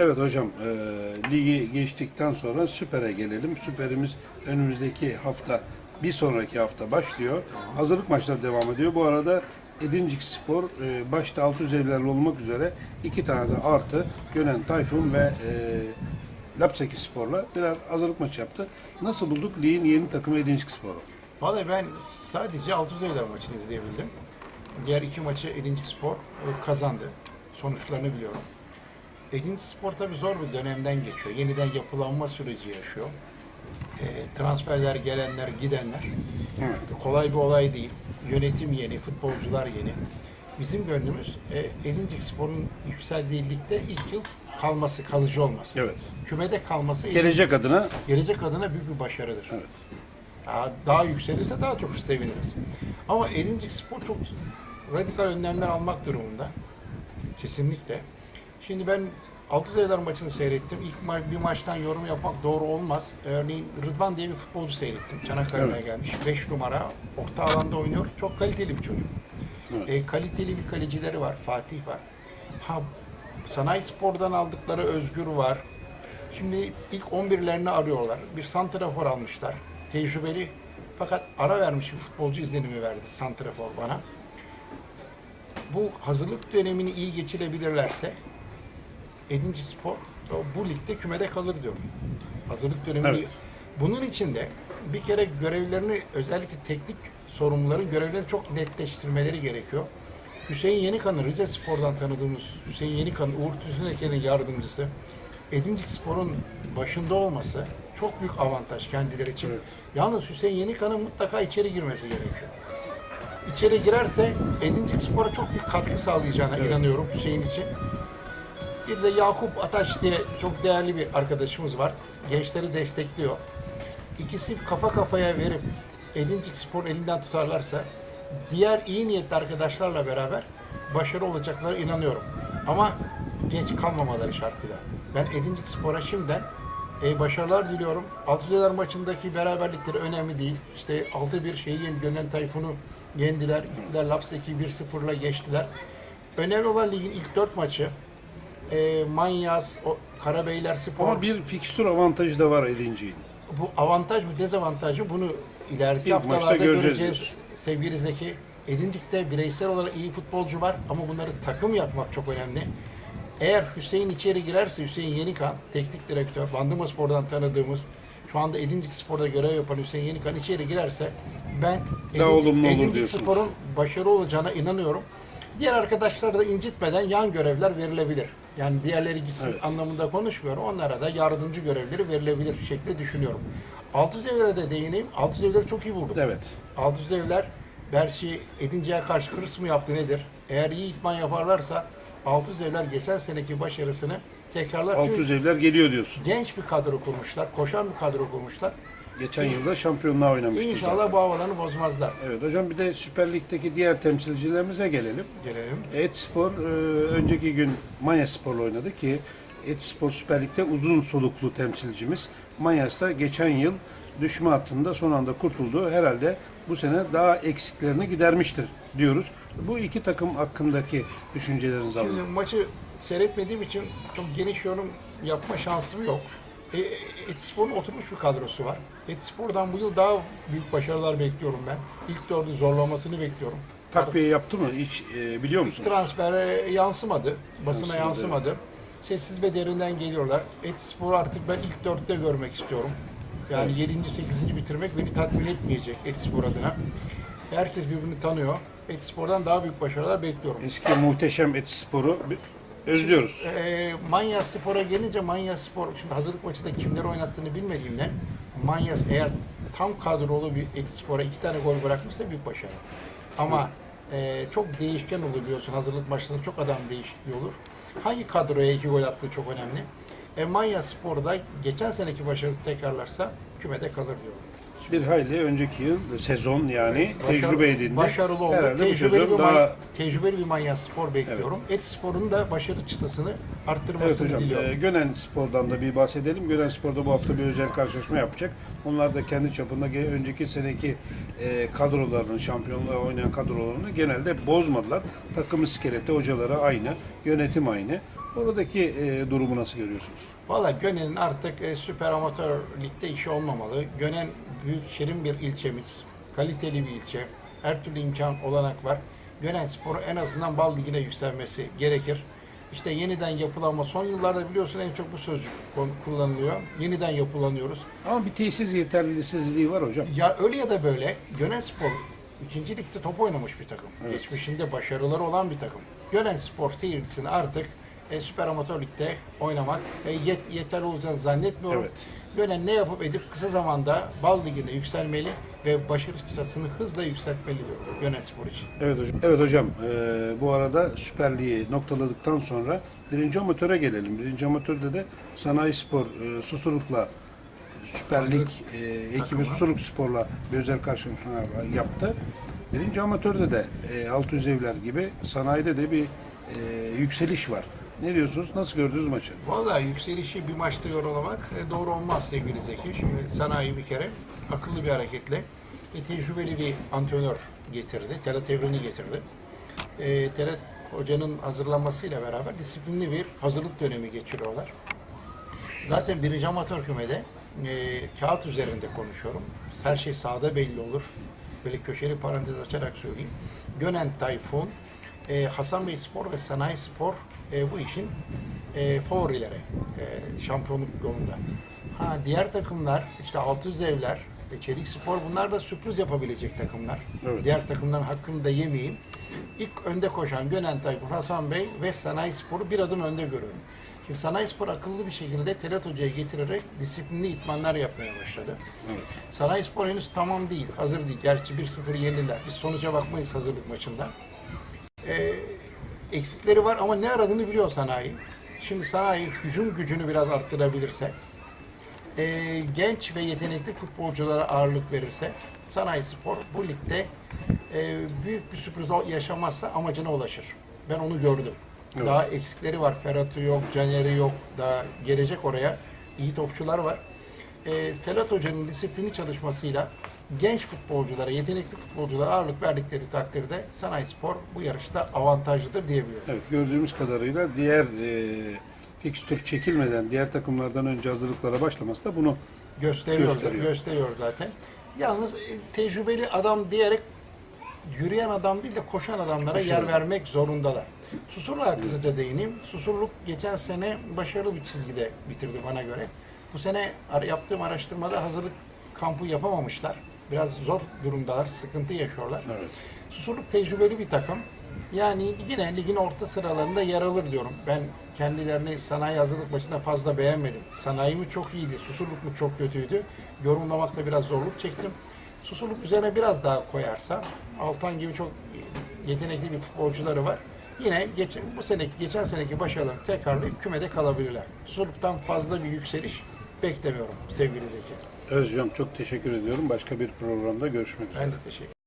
Evet hocam, e, ligi geçtikten sonra Süper'e gelelim. Süper'imiz önümüzdeki hafta, bir sonraki hafta başlıyor. Hazırlık maçları devam ediyor. Bu arada Edincik Spor e, başta 600 evlerle olmak üzere iki tane de artı Gönen Tayfun ve e, Lapseki Spor'la birer hazırlık maçı yaptı. Nasıl bulduk ligin yeni takımı Edincik Spor'u? Vallahi ben sadece Altuzeyler maçını izleyebildim. Diğer iki maçı Edincik Spor e, kazandı. Sonuçlarını biliyorum. Edincik Spor tabii zor bir dönemden geçiyor. Yeniden yapılanma süreci yaşıyor. E, transferler, gelenler, gidenler. Evet. Kolay bir olay değil. Yönetim yeni, futbolcular yeni. Bizim gönlümüz e, Edincik Spor'un yükseldiği ligde ilk yıl kalması, kalıcı olması. Evet. Kümede kalması Gelecek adına gelecek adına büyük bir başarıdır. Evet. Daha, daha yükselirse daha çok seviniriz. Ama Edincik Spor çok radikal önlemler almak durumunda. Kesinlikle. Şimdi ben Altuzaylar maçını seyrettim. İlk ma- bir maçtan yorum yapmak doğru olmaz. Örneğin Rıdvan diye bir futbolcu seyrettim. Çanakkale'ye Evet. gelmiş. 5 numara. Orta alanda oynuyor. Çok kaliteli bir çocuk. Evet. E, kaliteli bir kalecileri var. Fatih var. Ha, Sanayi Spor'dan aldıkları Özgür var. Şimdi ilk 11'lerini arıyorlar. Bir santrafor almışlar. Tecrübeli fakat ara vermiş bir futbolcu izlenimi verdi santrafor bana. Bu hazırlık dönemini iyi geçirebilirlerse Edinci Spor bu ligde kümede kalır diyorum. Hazırlık dönemini Evet. bunun için de bir kere görevlerini özellikle teknik sorumluların görevlerini çok netleştirmeleri gerekiyor. Hüseyin Yenikan'ı Rize Spor'dan tanıdığımız Hüseyin Yenikan, Uğur Tüzüneken'in yardımcısı Edincik Spor'un başında olması çok büyük avantaj kendileri için. Evet. Yalnız Hüseyin Yenikan'ın mutlaka içeri girmesi gerekiyor. İçeri girerse Edincik Spor'a çok büyük katkı sağlayacağına Evet. inanıyorum Hüseyin için. Bir de Yakup Ataş diye çok değerli bir arkadaşımız var. Gençleri destekliyor. İkisi kafa kafaya verip Edincik Spor elinden tutarlarsa diğer iyi niyetli arkadaşlarla beraber başarı olacaklarına inanıyorum. Ama geç kalmamaları şartıyla. Ben Edincik Spor'a şimdiden e, başarılar diliyorum. Altızöler maçındaki beraberlikleri önemli değil. İşte 6-1 şeyi yeni Gönen Tayfun'u yendiler. Gittiler Lapseki 1-0'la geçtiler. Önemli olan ligin ilk 4 maçı. E, Manyas, o, Karabeyler Spor. ama bir fikstür avantajı da var Edincik'in. Bu avantaj mı dezavantaj mı bunu ileriki İlk haftalarda göreceğiz göreceğiz. Sevgili Zeki. Edincik'te bireysel olarak iyi futbolcu var ama bunları takım yapmak çok önemli. Eğer Hüseyin içeri girerse Hüseyin Yenikan, teknik direktör, Bandırma Spor'dan tanıdığımız, şu anda Edincik Spor'da görev yapan Hüseyin Yenikan içeri girerse ben Edincik diyorsunuz. Spor'un başarılı olacağına inanıyorum. Diğer arkadaşlara da incitmeden yan görevler verilebilir. Yani diğerleri gitsin Evet. anlamında konuşmuyorum. Onlara da yardımcı görevleri verilebilir şekli düşünüyorum. Altuzevlere de değineyim. Altuzevleri çok iyi buldum. Evet. Altuzevler belki Edinci'ye karşı hırs mı yaptı nedir? Eğer iyi itman yaparlarsa Altuzevler geçen seneki başarısını tekrarlar. Çünkü 600 evler geliyor diyorsun. genç bir kadro kurmuşlar, koşan bir kadro kurmuşlar. Geçen yılda şampiyonluğa oynamıştı İnşallah bu havalarını bozmazlar. Evet hocam bir de Süper Lig'deki diğer temsilcilerimize gelelim. Gelelim. Etspor e, önceki gün Manyaspor'la oynadı ki Etspor Süper Lig'de uzun soluklu temsilcimiz. Manyas da geçen yıl düşme hattında son anda kurtuldu. Herhalde bu sene daha eksiklerini gidermiştir diyoruz. Bu iki takım hakkındaki düşüncelerinizi Şimdi alalım. maçı seyretmediğim için çok geniş yorum yapma şansım yok. E, Etispor'un oturmuş bir kadrosu var. Etispor'dan bu yıl daha büyük başarılar bekliyorum ben. İlk dördü zorlamasını bekliyorum. Takviye yaptı mı hiç e, biliyor musunuz? Transfere yansımadı, basına Yansımadı, yansımadı. Sessiz ve derinden geliyorlar. Etispor'u artık ben ilk dörtte görmek istiyorum. Yani Evet. 7. 8. bitirmek beni tatmin etmeyecek Etispor adına. Herkes birbirini tanıyor. Etispor'dan daha büyük başarılar bekliyorum. Eski muhteşem Etspor'u özlüyoruz. E, Manya Spor'a gelince Manya Spor, şimdi hazırlık maçında kimleri oynattığını bilmediğimden Manyas eğer tam kadrolu bir Etispor'a iki tane gol bırakmışsa büyük başarı. Ama e, çok değişken olur biliyorsun hazırlık maçlarında çok adam değişikliği olur. Hangi kadroya iki gol attığı çok önemli. E, Manya Spor'da geçen seneki başarısı tekrarlarsa kümede kalır diyorum. Bir hayli önceki yıl sezon yani Başarı- tecrübe edildi. Başarılı oldu. Herhalde Tecrübeli bir, daha... tecrübeli bir Manya Spor bekliyorum. Et Spor'un da başarı çıtasını Evet arttırmasını hocam, diliyorum. e, Gönen Spor'dan da bir bahsedelim. Gönen Spor'da bu hafta bir özel karşılaşma yapacak. Onlar da kendi çapında önceki seneki e, kadrolarını, şampiyonluğa oynayan kadrolarını genelde bozmadılar. Takım iskeleti, hocaları aynı, yönetim aynı. Oradaki e, durumu nasıl görüyorsunuz? Valla Gönen'in artık e, süper amatör ligde işi olmamalı. Gönen büyük şirin bir ilçemiz. Kaliteli bir ilçe. Her türlü imkan olanak var. Gönen sporu en azından bal ligine yükselmesi gerekir. İşte yeniden yapılanma. Son yıllarda biliyorsun en çok bu sözcük kullanılıyor. Yeniden yapılanıyoruz. Ama bir tesis yeterlisizliği var hocam. Ya öyle ya da böyle Gönen Spor ikinci ligde top oynamış bir takım. Evet. Geçmişinde başarıları olan bir takım. Gönen Spor seyircisini artık e, süper amatör ligde oynamak e, yet, yeterli olacağını zannetmiyorum. Evet. Gönen ne yapıp edip kısa zamanda bal ligine yükselmeli ve başarı çıtasını hızla yükseltmeli diyorum Gönen Spor için. Evet hocam. Evet hocam. e, bu arada Süper Lig'i noktaladıktan sonra birinci amatöre gelelim. Birinci amatörde de Sanayi Spor e, Susurluk'la Süper Lig e, ekibi. Susurluk Spor'la bir özel karşılaşma yaptı. Birinci amatörde de e, Altı Evler gibi sanayide de bir e, yükseliş var. Ne diyorsunuz? Nasıl gördünüz maçı? Vallahi yükselişi bir maçta yorulamak e, doğru olmaz sevgili Zeki. Şimdi sanayi bir kere akıllı bir hareketle e, tecrübeli bir antrenör getirdi. Telat Evren'i getirdi. E, Telat hocanın hazırlanmasıyla beraber disiplinli bir hazırlık dönemi geçiriyorlar. Zaten birinci amatör kümede e, kağıt üzerinde konuşuyorum. Her şey sahada belli olur. Böyle köşeli parantez açarak söyleyeyim. Gönen Tayfun, e, Hasan Bey Spor ve Sanayi Spor e, bu işin e, favorileri e, şampiyonluk yolunda. Ha, diğer takımlar işte Altı Evler, e, Çelik Spor bunlar da sürpriz yapabilecek takımlar. Evet. Diğer takımların hakkını da yemeyeyim. İlk önde koşan Gönen Tayfun, Hasan Bey ve Sanayi Spor'u bir adım önde görüyorum. Şimdi Sanayi Spor akıllı bir şekilde Telat Hoca'yı getirerek disiplinli itmanlar yapmaya başladı. Evet. Sanayi Spor henüz tamam değil, hazır değil. Gerçi 1-0 yenildiler. Biz sonuca bakmayız hazırlık maçında. Ee, eksikleri var ama ne aradığını biliyor Sanayi. Şimdi Sanayi hücum gücünü biraz arttırabilirse, ee, genç ve yetenekli futbolculara ağırlık verirse, Sanayi Spor bu ligde e, büyük bir sürpriz yaşamazsa amacına ulaşır. Ben onu gördüm. Evet. Daha eksikleri var. Ferhat'ı yok, Caner'i yok. Daha gelecek oraya. iyi topçular var. E, Selat Hoca'nın disiplini çalışmasıyla genç futbolculara, yetenekli futbolculara ağırlık verdikleri takdirde Sanayi Spor bu yarışta avantajlıdır diyebiliyorum. Evet gördüğümüz kadarıyla diğer e, fikstür çekilmeden diğer takımlardan önce hazırlıklara başlaması da bunu Gösteriyor, Gösteriyor. gösteriyor. zaten. Yalnız e, tecrübeli adam diyerek yürüyen adam değil de koşan adamlara yer Başarılı. vermek zorundalar. Susurluğa kısaca değineyim. Susurluk geçen sene başarılı bir çizgide bitirdi bana göre. Bu sene yaptığım araştırmada hazırlık kampı yapamamışlar. Biraz zor durumdalar, sıkıntı yaşıyorlar. evet. Susurluk tecrübeli bir takım. Yani yine ligin orta sıralarında yer alır diyorum. Ben kendilerini sanayi hazırlık maçında fazla beğenmedim. Sanayi mi çok iyiydi, Susurluk mu çok kötüydü. Yorumlamakta biraz zorluk çektim. Susurluk üzerine biraz daha koyarsa, Altan gibi çok yetenekli bir futbolcuları var. Yine geçen, bu seneki, geçen seneki başarılarını tekrarlayıp kümede kalabilirler. Susurluk'tan fazla bir yükseliş beklemiyorum sevgili Zeki. Özcan çok teşekkür ediyorum. Başka bir programda görüşmek üzere. Ben de teşekkür